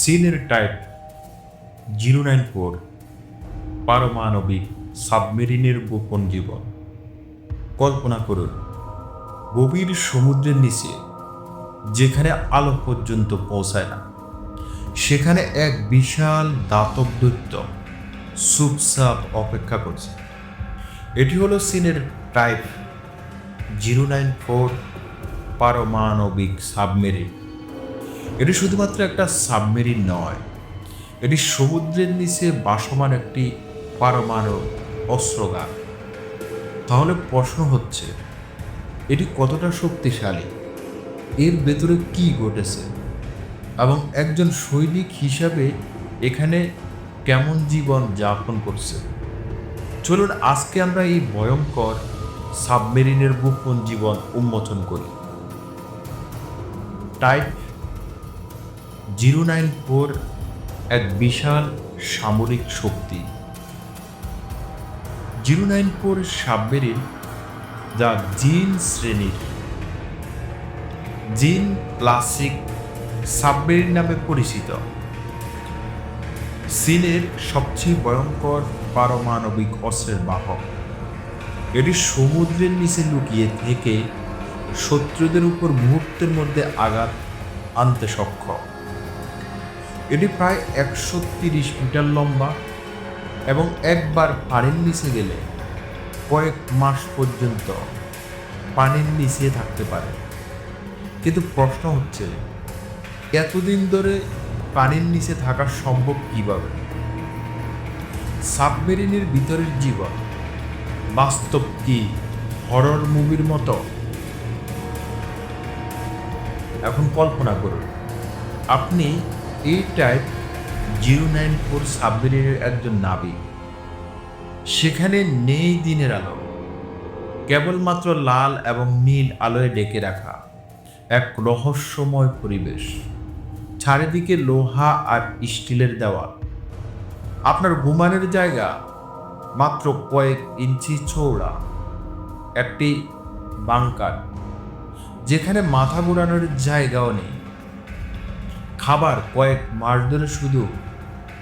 চীনের type zero nine four পারমাণবিক সাবমেরিনের গোপন জীবন। কল্পনা করুন, গভীর সমুদ্রের নিচে, যেখানে আলো পর্যন্ত পৌঁছায় না, সেখানে এক বিশাল দাতব দৈত্য সুপসাপ অপেক্ষা করছে। এটি হলো চীনের টাইপ জিরো নাইন ফোর পারমাণবিক সাবমেরিন। এটি শুধুমাত্র একটা সাবমেরিন নয়, এটি সমুদ্রের নিচে বাসমান একটি পারমাণব অস্ত্রগার তাহলে প্রশ্ন হচ্ছে, এটি কতটা শক্তিশালী? এর ভেতরে কি ঘটেছে? এবং একজন সৈনিক হিসাবে এখানে কেমন জীবন যাপন করছে? চলুন আজকে আমরা এই ভয়ঙ্কর সাবমেরিনের গোপন জীবন উন্মোচন করি। টাইপ জিরো নাইন ফোর এক বিশাল সামরিক শক্তি। জিরো নাইন ফোর সাবমেরিন যা জিন শ্রেণির। জিন ক্লাসিক সাবমেরিন নামে পরিচিত। চীনের সবচেয়ে ভয়ঙ্কর পারমাণবিক অস্ত্রের বাহক। এটি সমুদ্রের নিচে লুকিয়ে থেকে শত্রুদের উপর মুহূর্তের মধ্যে আঘাত আনতে সক্ষম। এটি প্রায় একশো তিরিশ মিটার লম্বা এবং একবার পানির নিচে গেলে কয়েক মাস পর্যন্ত পানির নিচে থাকতে পারে। কিন্তু প্রশ্ন হচ্ছে, এতদিন ধরে পানির নিচে থাকা সম্ভব কীভাবে? সাবমেরিনের ভিতরের জীবন বাস্তব কি হরর মুভির মতো? এখন কল্পনা করুন, আপনি এই টাইপ জিরো নাইন ফোর সাবমেরিনের একজন নাবিক সেখানে নেই দিনের আলো। কেবলমাত্র লাল এবং নীল আলোয় ডেকে রাখা এক রহস্যময় পরিবেশ। চারিদিকে লোহা আর স্টিলের দেওয়াল। আপনার ঘুমানোর জায়গা মাত্র কয়েক ইঞ্চি চৌড়া একটি বাংকার, যেখানে মাথা ঘুরানোর জায়গাও নেই। খাবার কয়েক মাস ধরে শুধু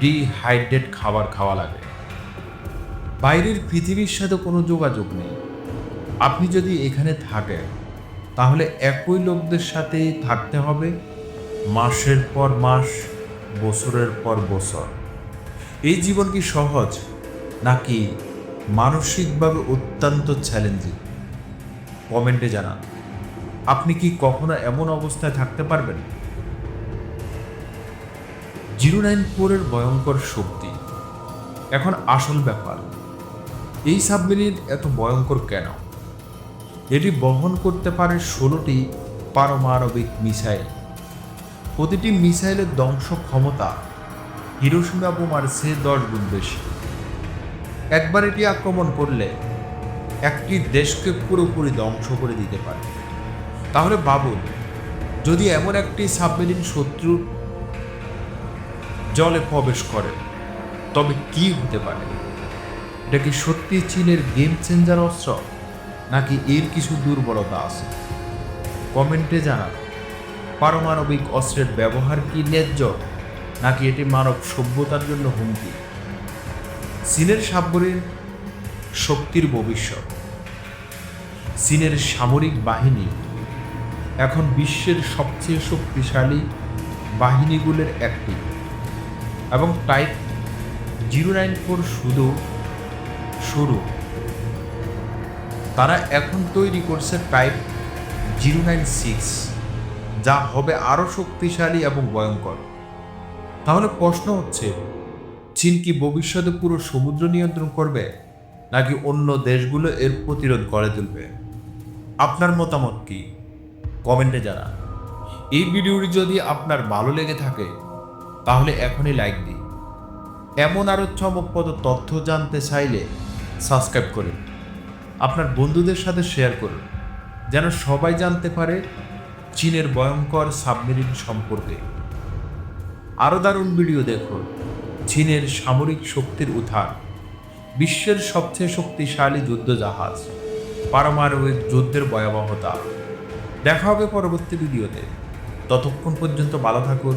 ডিহাইড্রেট খাবার খাওয়া লাগে। বাইরের পৃথিবীর সাথে কোনো যোগাযোগ নেই। আপনি যদি এখানে থাকেন, তাহলে একই লোকদের সাথে থাকতে হবে মাসের পর মাস, বছরের পর বছর। এই জীবন কি সহজ, নাকি মানসিকভাবে অত্যন্ত চ্যালেঞ্জিং কমেন্টে জানান। আপনি কি কখনো এমন অবস্থায় থাকতে পারবেন? জিরো নাইন ফোরের ভয়ঙ্কর শক্তি। এখন আসল ব্যাপার, এই সাবমেরিন এত ভয়ঙ্কর কেন? এটি বহন করতে পারে ষোলোটি পারমাণবিক মিসাইল। প্রতিটি মিসাইলের ধ্বংস ক্ষমতা হিরোসীমা বোমার সে দশ গুণ বেশি। একবার এটি আক্রমণ করলে একটি দেশকে পুরোপুরি ধ্বংস করে দিতে পারে। তাহলে বাবুল যদি এমন একটি সাবমেরিন শত্রুর জলে প্রবেশ করে। তবে কি হতে পারে? এটা কি সত্যি চীনের গেম চেঞ্জার অস্ত্র? নাকি এর কিছু দুর্বলতা আছে? কমেন্টে জানান। পারমাণবিক অস্ত্রের ব্যবহার কি ন্যায্য? নাকি এটি মানব সভ্যতার জন্য হুমকি? চীনের সাবমেরিন শক্তির ভবিষ্যৎ। চীনের সামরিক বাহিনী এখন বিশ্বের সবচেয়ে শক্তিশালী বাহিনীগুলোর একটি। এবং টাইপ জিরো নাইন ফোর শুধু শুরু। তারা এখন তৈরি করছে টাইপ জিরো নাইন সিক্স যা হবে আরও শক্তিশালী এবং ভয়ঙ্কর। তাহলে প্রশ্ন হচ্ছে, চীন কি ভবিষ্যতে পুরো সমুদ্র নিয়ন্ত্রণ করবে, নাকি অন্য দেশগুলো এর প্রতিরোধ গড়ে তুলবে? আপনার মতামত কি? কমেন্টে জানান। এই ভিডিওটি যদি আপনার ভালো লেগে থাকে তাহলে এখনই লাইক দিন এমন আরও চমকপ্রদ তথ্য জানতে চাইলে সাবস্ক্রাইব করুন। আপনার বন্ধুদের সাথে শেয়ার করুন। যেন সবাই জানতে পারে চীনের ভয়ঙ্কর সাবমেরিন সম্পর্কে। আরও দারুণ ভিডিও দেখুন। চীনের সামরিক শক্তির উত্থান বিশ্বের সবচেয়ে শক্তিশালী যুদ্ধ জাহাজ পারমাণবিক যুদ্ধের ভয়াবহতা। দেখা হবে পরবর্তী ভিডিওতে ততক্ষণ পর্যন্ত ভালো থাকুন।